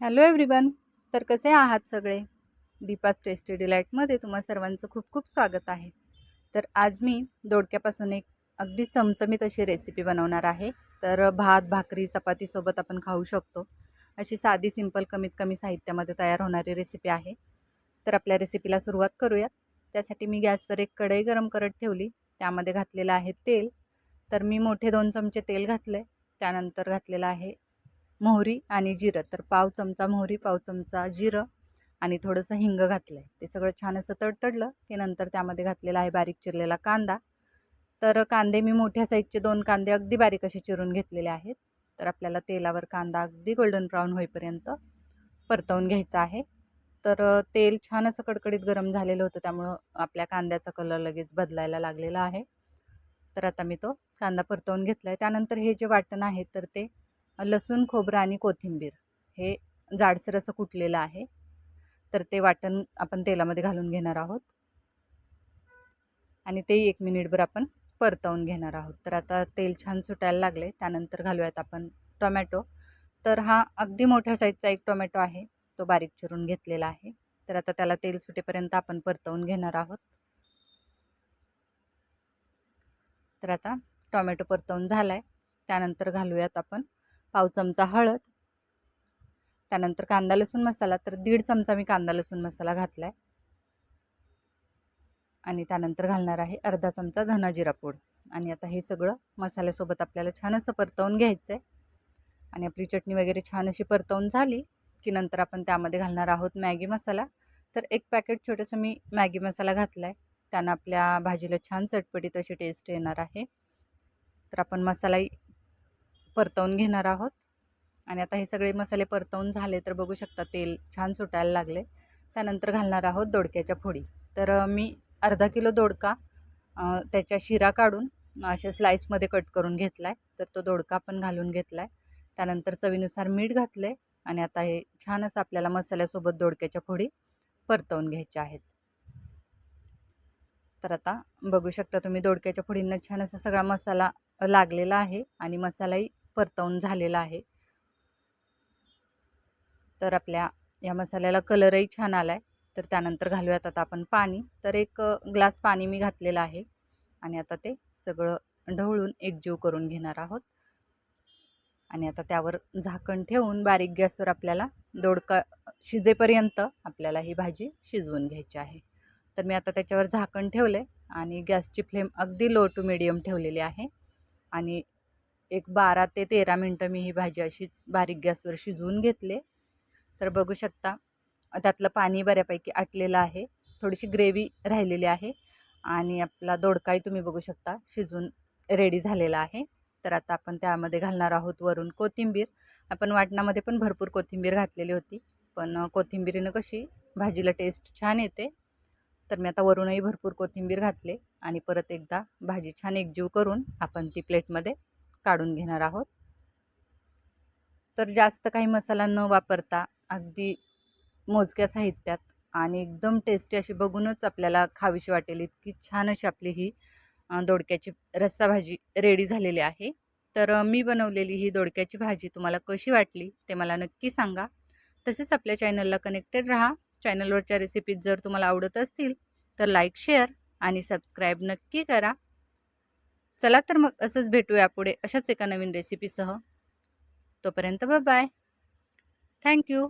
Hello everyone तर कसे आहात सगळे? दीपास टेस्टी डिलाईटमध्ये तुम्हा सर्वांचं खूप खूप स्वागत आहे. तर आज मी दोडक्यापासून एक अगदी चमचमीत अशी रेसिपी बनवणार आहे. तर भात भाकरी चपातीसोबत आपण खाऊ शकतो. अशी साधी सिंपल कमीत कमी साहित्यामध्ये तयार होणारी रेसिपी आहे. तर आपल्या रेसिपीला सुरुवात करूयात. त्यासाठी मी गॅसवर एक कढई गरम करत ठेवली. त्यामध्ये घातलेलं आहे तेल. तर मी मोठे दोन चमचे तेल घातलं आहे त्यानंतर घातलेलं आहे मोहरी आणि जिरं. तर पाव चमचा मोहरी पाव चमचा जिरं आणि थोडंसं हिंग घातलं आहे ते सगळं छान असं तडतडलं की नंतर त्यामध्ये घातलेला आहे बारीक चिरलेला कांदा. तर कांदे मी मोठ्या साईजचे दोन कांदे अगदी बारीक असे चिरून घेतलेले आहेत. तर आपल्याला तेलावर कांदा अगदी गोल्डन ब्राऊन होईपर्यंत परतवून घ्यायचा आहे. तर तेल छान असं कडकडीत गरम झालेलं होतं त्यामुळं आपल्या कांद्याचा कलर लगेच बदलायला लागलेला आहे. तर आता मी तो कांदा परतवून घेतला आहे त्यानंतर हे जे वाटण आहे तर ते लसूण खोबरं आणि कोथिंबीर हे जाडसर असं कुटलेलं आहे. तर ते वाटण आपण तेलामध्ये घालून घेणार आहोत. आणि ते एक मिनिटभर आपण परतवून घेणार आहोत. तर आता तेल छान सुटायला लागले त्यानंतर घालूयात आपण टोमॅटो. तर हा अगदी मोठ्या साईजचा एक टोमॅटो आहे तो बारीक चिरून घेतलेला आहे. तर आता त्याला तेल सुटेपर्यंत आपण परतवून घेणार आहोत. तर आता टोमॅटो परतवून झाला आहे त्यानंतर घालूयात आपण पाव चमचा हळद. त्यानंतर कांदा लसूण मसाला तर दीड चमचा मी कांदा लसूण मसाला घातला आहे आणि त्यानंतर घालणार आहे अर्धा चमचा धना जिरापूड आणि आता हे सगळं मसाल्यासोबत आपल्याला छान असं परतवून घ्यायचं आहे आणि आपली चटणी वगैरे छान अशी परतवून झाली की नंतर आपण त्यामध्ये घालणार आहोत मॅगी मसाला. तर एक पॅकेट छोटंसं मी मॅगी मसाला घातला आहे त्यानं आपल्या भाजीला छान चटपटीत अशी टेस्ट येणार आहे. तर आपण मसालाही परतवून घेणार आहोत. आणि आता हे सगळे मसाले परतवून झाले तर बघू शकता तेल छान सुटायला लागले. त्यानंतर घालणार आहोत दोडक्याच्या फोडी. तर मी अर्धा किलो दोडका त्याच्या शिरा काढून अशा स्लाईसमध्ये कट करून घेतला आहे तर तो दोडका पण घालून घेतला आहे त्यानंतर चवीनुसार मीठ घातलं आणि आता हे छान असं आपल्याला मसाल्यासोबत दोडक्याच्या फोडी परतवून घ्यायच्या आहेत. तर आता बघू शकता तुम्ही दोडक्याच्या फोडींना छान असा सगळा मसाला लागलेला आहे. आणि मसालाही परतवून झालेला आहे. तर आपल्या या मसाल्याला कलरही छान आला आहे तर त्यानंतर घालूयात आता आपण पाणी. तर एक ग्लास पाणी मी घातलेलं आहे. आणि आता ते सगळं ढवळून एकजीव करून घेणार आहोत. आणि आता त्यावर झाकण ठेवून बारीक गॅसवर आपल्याला दोडका शिजेपर्यंत आपल्याला ही भाजी शिजवून घ्यायची आहे. तर मी आता त्याच्यावर झाकण ठेवलं आहे आणि गॅसची फ्लेम अगदी लो टू मिडियम ठेवलेली आहे. आणि एक बारा ते तेरा मिनटं मी ही भाजी अशीच बारीक गॅसवर शिजवून घेतले. तर बघू शकता त्यातलं पाणी बऱ्यापैकी आटलेलं आहे. थोडीशी ग्रेव्ही राहिलेली आहे आणि आपला दोडकाही तुम्ही बघू शकता शिजून रेडी झालेला आहे. तर आता आपण त्यामध्ये घालणार आहोत वरून कोथिंबीर. आपण वाटणामध्ये पण भरपूर कोथिंबीर घातलेली होती पण कोथिंबीरीनं कशी भाजीला टेस्ट छान येते. तर मी आता वरूनही भरपूर कोथिंबीर घातले आणि परत एकदा भाजी छान एकजीव करून आपण ती प्लेटमध्ये काढून घेणार आहोत. तर जास्त काही मसाला न वापरता अगदी मोजक्या साहित्यात आणि एकदम टेस्टी अशी बघूनच आपल्याला खावीशी वाटेल. इतकी छान अशी आपली ही दोडक्याची रस्सा भाजी रेडी झालेली आहे. तर मी बनवलेली ही दोडक्याची भाजी तुम्हाला कशी वाटली ते मला नक्की सांगा. तसेच आपल्या चॅनलला कनेक्टेड राहा. चॅनलवरच्या रेसिपीज जर तुम्हाला आवडत असतील तर लाईक शेअर आणि सबस्क्राईब नक्की करा. चला तर मग असंच भेटूया पुढे अशाच एका नवीन रेसिपीसह तोपर्यंत बाय थँक्यू